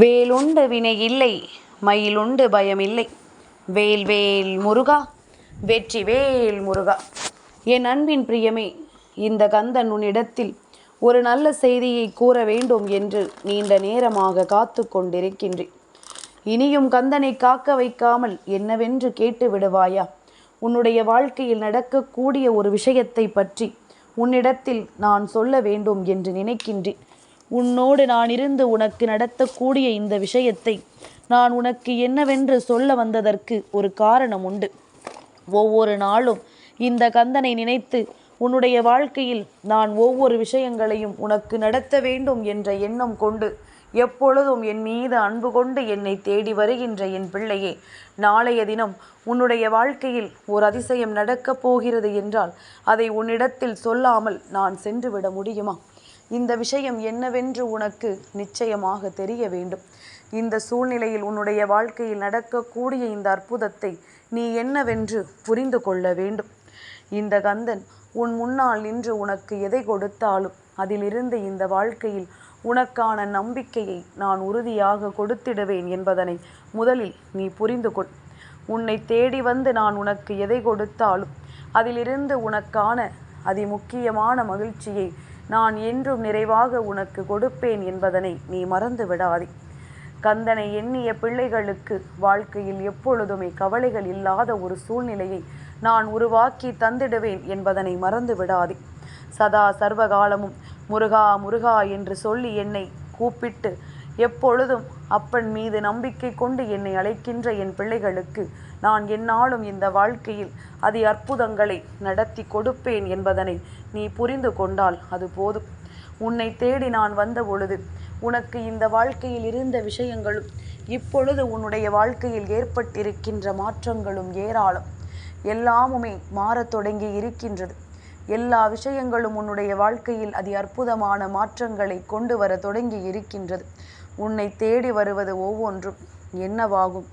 வேலுண்டு வினை இல்லை மயிலுண்டு பயமில்லை வேல் வேல் முருகா வெற்றி வேல் முருகா. என் அன்பின் பிரியமே இந்த கந்தன் உன்னிடத்தில் ஒரு நல்ல செய்தியை கூற வேண்டும் என்று நீண்ட நேரமாக காத்து கொண்டிருக்கின்றேன். இனியும் கந்தனை காக்க வைக்காமல் என்னவென்று கேட்டு விடுவாயா? உன்னுடைய வாழ்க்கையில் நடக்கக்கூடிய ஒரு விஷயத்தை பற்றி உன்னிடத்தில் நான் சொல்ல வேண்டும் என்று நினைக்கின்றேன். உன்னோடு நான் இருந்து உனக்கு நடத்தக்கூடிய இந்த விஷயத்தை நான் உனக்கு என்னவென்று சொல்ல வந்ததற்கு ஒரு காரணம் உண்டு. ஒவ்வொரு நாளும் இந்த கந்தனை நினைத்து உன்னுடைய வாழ்க்கையில் நான் ஒவ்வொரு விஷயங்களையும் உனக்கு நடத்த வேண்டும் என்ற எண்ணம் கொண்டு எப்பொழுதும் என் மீது அன்பு கொண்டு என்னை தேடி வருகின்ற என் பிள்ளையே நாளைய தினம் உன்னுடைய வாழ்க்கையில் ஒரு அதிசயம் நடக்கப் போகிறது என்றால் அதை உன்னிடத்தில் சொல்லாமல் நான் சென்றுவிட முடியுமா? இந்த விஷயம் என்னவென்று உனக்கு நிச்சயமாக தெரிய வேண்டும். இந்த சூழ்நிலையில் உன்னுடைய வாழ்க்கையில் நடக்கக்கூடிய இந்த அற்புதத்தை நீ என்னவென்று புரிந்து கொள்ள வேண்டும். இந்த கந்தன் உன் முன்னால் நின்று உனக்கு எதை கொடுத்தாலும் அதிலிருந்து இந்த வாழ்க்கையில் உனக்கான நம்பிக்கையை நான் உறுதியாக கொடுத்திடுவேன் என்பதனை முதலில் நீ புரிந்து கொள். உன்னை தேடி வந்து நான் உனக்கு எதை கொடுத்தாலும் அதிலிருந்து உனக்கான அதிமுக்கியமான மகிழ்ச்சியை நான் என்றும் நிறைவாக உனக்கு கொடுப்பேன் என்பதனை நீ மறந்து விடாதே கந்தனை எண்ணிய பிள்ளைகளுக்கு வாழ்க்கையில் எப்பொழுதுமே கவலைகள் இல்லாத ஒரு சூழ்நிலையை நான் உருவாக்கி தந்திடுவேன் என்பதனை மறந்து விடாதே சதா சர்வகாலமும் முருகா முருகா என்று சொல்லி என்னை கூப்பிட்டு எப்பொழுதும் அப்பன் மீது நம்பிக்கை கொண்டு என்னை அழைக்கின்ற என் பிள்ளைகளுக்கு நான் என்னாலும் இந்த வாழ்க்கையில் அதி அற்புதங்களை நடத்தி கொடுப்பேன் என்பதனை நீ புரிந்து கொண்டால் அது போதும். உன்னை தேடி நான் வந்த பொழுது உனக்கு இந்த வாழ்க்கையில் இருந்த விஷயங்களும் இப்பொழுது உன்னுடைய வாழ்க்கையில் ஏற்பட்டிருக்கின்ற மாற்றங்களும் ஏராளம். எல்லாமுமே மாறத் தொடங்கி இருக்கின்றது. எல்லா விஷயங்களும் உன்னுடைய வாழ்க்கையில் அதி அற்புதமான மாற்றங்களை கொண்டு வர தொடங்கி இருக்கின்றது. உன்னை தேடி வருவது ஒவ்வொன்றும் என்னவாகும்?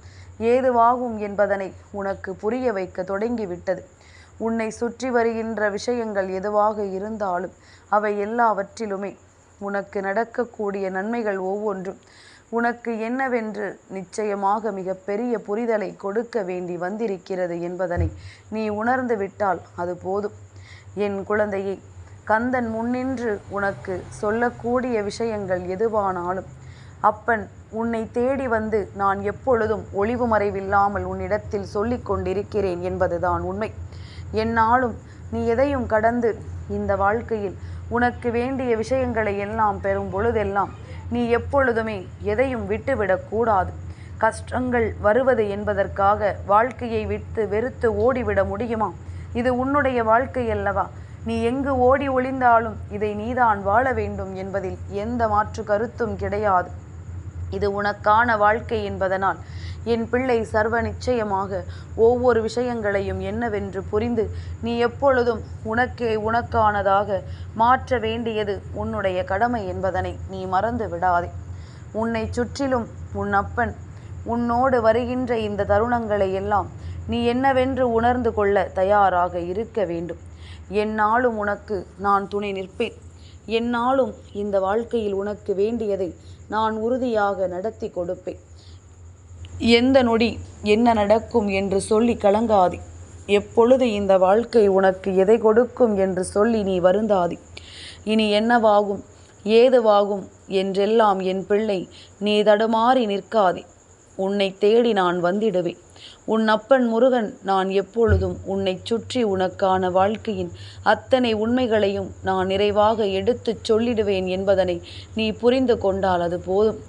ஏதுவாகும் என்பதனை உனக்கு புரிய வைக்க தொடங்கிவிட்டது. உன்னை சுற்றி வருகின்ற விஷயங்கள் எதுவாக இருந்தாலும் அவை எல்லாவற்றிலுமே உனக்கு நடக்கக்கூடிய நன்மைகள் ஒவ்வொன்றும். உனக்கு என்னவென்று நிச்சயமாக மிக பெரிய புரிதலை கொடுக்க வேண்டி வந்திருக்கிறது என்பதனை நீ உணர்ந்து விட்டால் அது போதும். என் குழந்தையை கந்தன் முன்னின்று உனக்கு சொல்லக்கூடிய விஷயங்கள் எதுவானாலும் அப்பன் உன்னை தேடி வந்து நான் எப்பொழுதும் ஒளிவு மறைவில்லாமல் உன்னிடத்தில் சொல்லிக் கொண்டிருக்கிறேன் என்பதுதான் உண்மை. என்னாலும் நீ எதையும் கடந்து இந்த வாழ்க்கையில் உனக்கு வேண்டிய விஷயங்களை எல்லாம் பெறும் பொழுதெல்லாம் நீ எப்பொழுதுமே எதையும் விட்டுவிடக்கூடாது கஷ்டங்கள் வருவது என்பதற்காக வாழ்க்கையை விட்டு வெறுத்து ஓடிவிட முடியுமா? இது உன்னுடைய வாழ்க்கை அல்லவா? நீ எங்கு ஓடி ஒளிந்தாலும் இதை நீதான் வாழ வேண்டும் என்பதில் எந்த மாற்று கருத்தும் கிடையாது. இது உனக்கான வாழ்க்கை என்பதனால். என் பிள்ளை சர்வ நிச்சயமாக ஒவ்வொரு விஷயங்களையும் என்னவென்று புரிந்து நீ எப்பொழுதும் உனக்கே உனக்கானதாக மாற்ற வேண்டியது உன்னுடைய கடமை என்பதனை நீ மறந்து விடாதே. உன்னை சுற்றிலும் உன் அப்பன் உன்னோடு வருகின்ற இந்த தருணங்களை எல்லாம் நீ என்னவென்று உணர்ந்து கொள்ள தயாராக இருக்க வேண்டும். என்னாலும் உனக்கு நான் துணை நிற்பேன். என்னாலும் இந்த வாழ்க்கையில் உனக்கு வேண்டியதை நான் உறுதியாக நடத்தி கொடுப்பேன். எந்த நொடி என்ன நடக்கும் என்று சொல்லி கலங்காதி. எப்பொழுது இந்த வாழ்க்கை உனக்கு எதை கொடுக்கும் என்று சொல்லி நீ வருந்தாதி. இனி என்னவாகும் ஏதுவாகும் என்றெல்லாம் என் பிள்ளை நீ தடுமாறி நிற்காதே. உன்னை தேடி நான் வந்திடுவேன். உன் அப்பன் முருகன் நான் எப்பொழுதும் உன்னை சுற்றி உனக்கான வாழ்க்கையின் அத்தனை உண்மைகளையும் நான் நிறைவாக எடுத்துச் சொல்லிடுவேன் என்பதனை நீ புரிந்து கொண்டால் அது போதும்.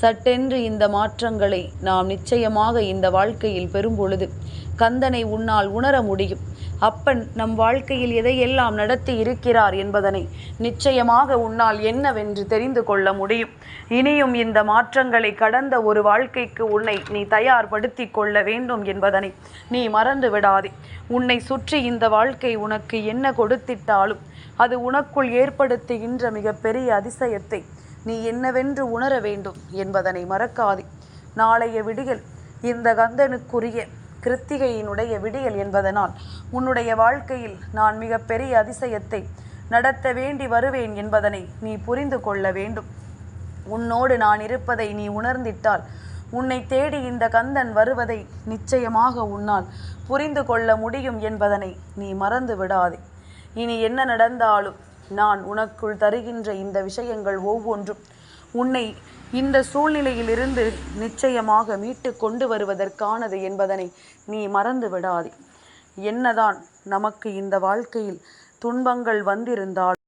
சட்டென்று இந்த மாற்றங்களை நாம் நிச்சயமாக இந்த வாழ்க்கையில் பெறும்பொழுது கந்தனை உன்னால் உணர முடியும். அப்பன் நம் வாழ்க்கையில் எதையெல்லாம் நடத்தி இருக்கிறார் என்பதனை நிச்சயமாக உன்னால் என்னவென்று தெரிந்து கொள்ள முடியும். இனியும் இந்த மாற்றங்களை கடந்த ஒரு வாழ்க்கைக்கு உன்னை நீ தயார்படுத்தி கொள்ள வேண்டும் என்பதனை நீ மறந்து விடாதே. உன்னை சுற்றி இந்த வாழ்க்கை உனக்கு என்ன கொடுத்திட்டாலும் அது உனக்குள் ஏற்படுத்துகின்ற மிகப்பெரிய அதிசயத்தை நீ என்னவென்று உணர வேண்டும் என்பதனை மறக்காதே. நாளைய விடியல் இந்த கந்தனுக்குரிய கிருத்திகையினுடைய விடியல் என்பதனால் உன்னுடைய வாழ்க்கையில் நான் மிகப்பெரிய அதிசயத்தை நடத்த வேண்டி வருவேன் என்பதனை நீ புரிந்து கொள்ள வேண்டும். உன்னோடு நான் இருப்பதை நீ உணர்ந்திட்டால் உன்னை தேடி இந்த கந்தன் வருவதை நிச்சயமாக உன்னால் புரிந்து கொள்ள முடியும் என்பதனை நீ மறந்து விடாதே. இனி என்ன நடந்தாலும் நான் உனக்குள் தருகின்ற இந்த விஷயங்கள் ஒவ்வொன்றும் உன்னை இந்த சூழ்நிலையிலிருந்து நிச்சயமாக மீட்டு கொண்டு வருவதற்கானது என்பதனை நீ மறந்து விடாதே. என்னதான் நமக்கு இந்த வாழ்க்கையில் துன்பங்கள் வந்திருந்தால்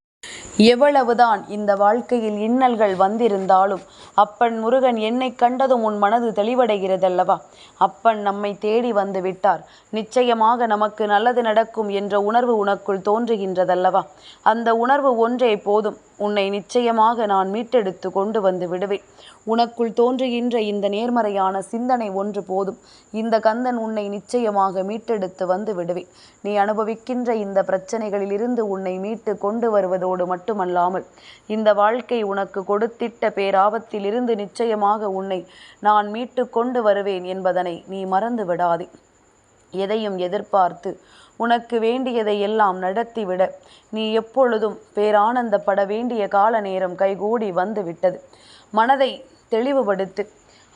எவ்வளவுதான் இந்த வாழ்க்கையில் இன்னல்கள் வந்திருந்தாலும் அப்பன் முருகன் என்னை கண்டதும் உன் மனது தெளிவடைகிறதல்லவா? அப்பன் நம்மை தேடி வந்து விட்டார். நிச்சயமாக நமக்கு நல்லது நடக்கும் என்ற உணர்வு உனக்குள் தோன்றுகின்றதல்லவா? அந்த உணர்வு ஒன்றே போதும். உன்னை நிச்சயமாக நான் மீட்டெடுத்து கொண்டு வந்து விடுவேன். உனக்குள் தோன்றுகின்ற இந்த நேர்மறையான சிந்தனை ஒன்று போதும். இந்த கந்தன் உன்னை நிச்சயமாக மீட்டெடுத்து வந்து விடுவேன். நீ அனுபவிக்கின்ற இந்த பிரச்சனைகளிலிருந்து உன்னை மீட்டு கொண்டு வருவதோடு மட்டுமல்லாமல் இந்த வாழ்க்கை உனக்கு கொடுத்திட்ட பேராபத்திலிருந்து நிச்சயமாக உன்னை நான் மீட்டு கொண்டு வருவேன் என்பதனை நீ மறந்து விடாதே எதையும் எதிர்பார்த்து உனக்கு வேண்டியதை எல்லாம் நடத்திவிட. நீ எப்பொழுதும் பேரானந்தப்பட வேண்டிய கால நேரம் கைகூடி வந்துவிட்டது. மனதை தெளிவுபடுத்து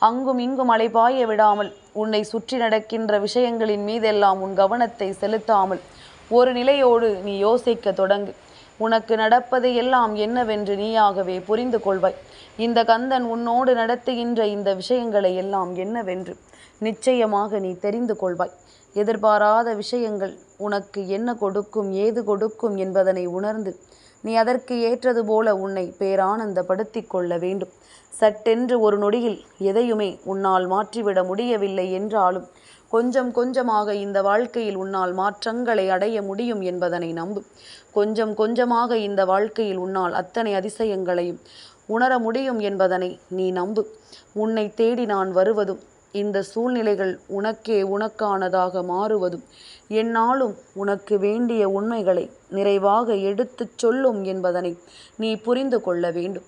அங்கும் இங்கும் அலைபாய விடாமல் உன்னை சுற்றி நடக்கின்ற விஷயங்களின் மீதெல்லாம் உன் கவனத்தை செலுத்தாமல் ஒரு நிலையோடு நீ யோசிக்க தொடங்கு. உனக்கு நடப்பது எல்லாம் என்னவென்று நீயாகவே புரிந்து கொள்வாய். இந்த கந்தன் உன்னோடு நடத்துகின்ற இந்த விஷயங்களை எல்லாம் என்னவென்று நிச்சயமாக நீ தெரிந்து கொள்வாய். எதிர்பாராத விஷயங்கள் உனக்கு என்ன கொடுக்கும் ஏது கொடுக்கும் என்பதனை உணர்ந்து நீ அதற்கு ஏற்றது போல உன்னை பேரானந்தப்படுத்தி கொள்ள வேண்டும். சட்டென்று ஒரு நொடியில் எதையுமே உன்னால் மாற்றிவிட முடியவில்லை என்றாலும் கொஞ்சம் கொஞ்சமாக இந்த வாழ்க்கையில் உன்னால் மாற்றங்களை அடைய முடியும் என்பதனை நம்பு. கொஞ்சம் கொஞ்சமாக இந்த வாழ்க்கையில் உன்னால் அத்தனை அதிசயங்களையும் உணர முடியும் என்பதனை நீ நம்பு. உன்னை தேடி நான் வருவதும் இந்த சூழ்நிலைகள் உனக்கே உனக்கானதாக மாறுவதும் என்னாலும் உனக்கு வேண்டிய உண்மைகளை நிறைவாக எடுத்துச் சொல்லும் என்பதனை நீ புரிந்து கொள்ள வேண்டும்.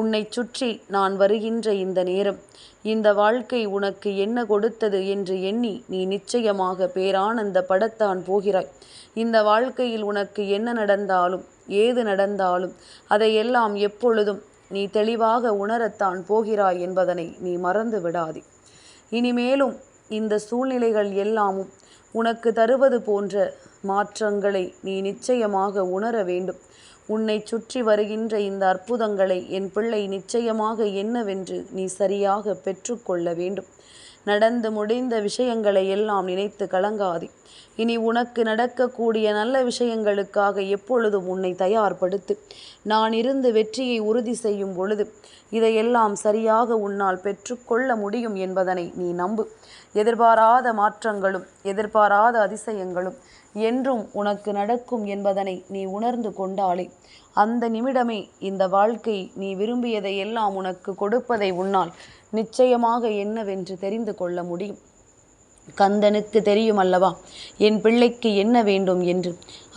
உன்னை சுற்றி நான் வருகின்ற இந்த நேரம் இந்த வாழ்க்கை உனக்கு என்ன கொடுத்தது என்று எண்ணி நீ நிச்சயமாக பேரானந்த படத்தான் போகிறாய். இந்த வாழ்க்கையில் உனக்கு என்ன நடந்தாலும் ஏது நடந்தாலும் அதையெல்லாம் எப்பொழுதும் நீ தெளிவாக உணரத்தான் போகிறாய் என்பதனை நீ மறந்து விடாதே. இனிமேலும் இந்த சூழ்நிலைகள் எல்லாமும் உனக்கு தருவது போன்ற மாற்றங்களை நீ நிச்சயமாக உணர வேண்டும். உன்னை சுற்றி வருகின்ற இந்த அற்புதங்களை என் பிள்ளை நிச்சயமாக என்னவென்று நீ சரியாக பெற்றுக்கொள்ள வேண்டும். நடந்து முடிந்த விஷயங்களை எல்லாம் நினைத்து கலங்காதே. இனி உனக்கு நடக்கக்கூடிய நல்ல விஷயங்களுக்காக எப்பொழுதும் உன்னை தயார்படுத்து. நான் இருந்து வெற்றியை உறுதி செய்யும் பொழுது இதையெல்லாம் சரியாக உன்னால் பெற்றுக்கொள்ள முடியும் என்பதனை நீ நம்பு. எதிர்பாராத மாற்றங்களும் எதிர்பாராத அதிசயங்களும் என்றும் உனக்கு நடக்கும் என்பதனை நீ உணர்ந்து கொண்டாலே அந்த நிமிடமே இந்த வாழ்க்கை நீ விரும்பியதை எல்லாம் உனக்கு கொடுப்பதை உன்னால் நிச்சயமாக என்னவென்று தெரிந்து கொள்ள முடியும். கந்தனுக்கு தெரியும் அல்லவா என் பிள்ளைக்கு என்ன வேண்டும் என்று?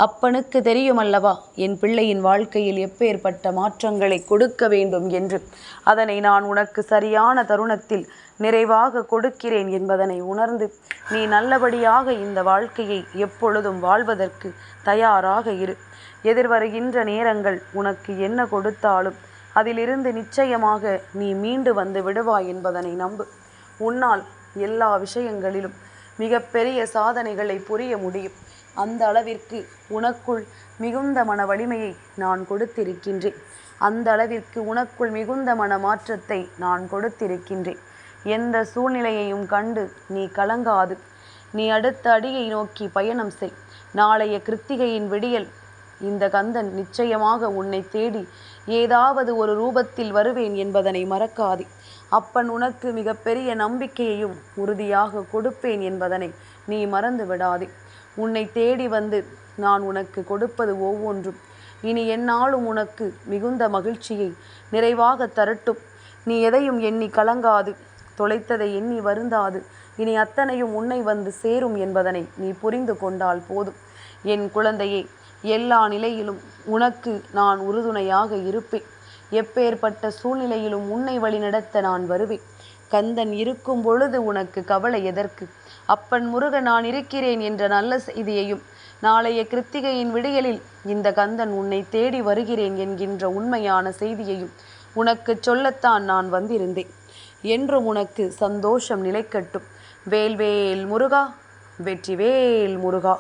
அப்பனுக்கு தெரியும் அல்லவா என் பிள்ளையின் வாழ்க்கையில் எப்பேற்பட்ட மாற்றங்களை கொடுக்க வேண்டும் என்று. அதனை நான் உனக்கு சரியான தருணத்தில் நிறைவாக கொடுக்கிறேன் என்பதனை உணர்ந்து நீ நல்லபடியாக இந்த வாழ்க்கையை எப்பொழுதும் வாழ்வதற்கு தயாராக இரு. எதிர்வருகின்ற நேரங்கள் உனக்கு என்ன கொடுத்தாலும் அதிலிருந்து நிச்சயமாக நீ மீண்டு வந்து விடுவாய் என்பதனை நம்பு. உன்னால் எல்லா விஷயங்களிலும் மிகப்பெரிய சாதனைகளை புரிய முடியும். அந்த அளவிற்கு உனக்குள் மிகுந்த மன வலிமையை நான் கொடுத்திருக்கின்றேன். அந்த அளவிற்கு உனக்குள் மிகுந்த மன மாற்றத்தை நான் கொடுத்திருக்கின்றேன். எந்த சூழ்நிலையையும் கண்டு நீ கலங்காது. நீ அடுத்த அடியை நோக்கி பயணம் செய். நாளைய கிருத்திகையின் விடியல் இந்த கந்தன் நிச்சயமாக உன்னை தேடி ஏதாவது ஒரு ரூபத்தில் வருவேன் என்பதனை மறக்காதே. அப்பன் உனக்கு மிகப்பெரிய நம்பிக்கையையும் உறுதியாக கொடுப்பேன் என்பதனை நீ மறந்து விடாதே. உன்னை தேடி வந்து நான் உனக்கு கொடுப்பது ஒவ்வொன்றும். இனி என்னாலும் உனக்கு மிகுந்த மகிழ்ச்சியை நிறைவாக தரட்டும். நீ எதையும் எண்ணி கலங்காது. தொலைத்ததை எண்ணி வருந்தாது. இனி அத்தனையும் உன்னை வந்து சேரும் என்பதனை நீ புரிந்து கொண்டால் போதும். என் குழந்தையே எல்லா நிலையிலும் உனக்கு நான் உறுதுணையாக இருப்பேன். எப்பேற்பட்ட சூழ்நிலையிலும் உன்னை வழிநடத்த நான் வருவேன். கந்தன் இருக்கும் பொழுது உனக்கு கவலை எதற்கு? அப்பன் முருக நான் இருக்கிறேன் என்ற நல்ல செய்தியையும் நாளைய கிருத்திகையின் விடியலில் இந்த கந்தன் உன்னை தேடி வருகிறேன் என்கின்ற உண்மையான செய்தியையும் உனக்கு சொல்லத்தான் நான் வந்திருந்தேன். என்றும் உனக்கு சந்தோஷம் நிலைக்கட்டும். வேல்வேல் முருகா வெற்றிவேல் முருகா.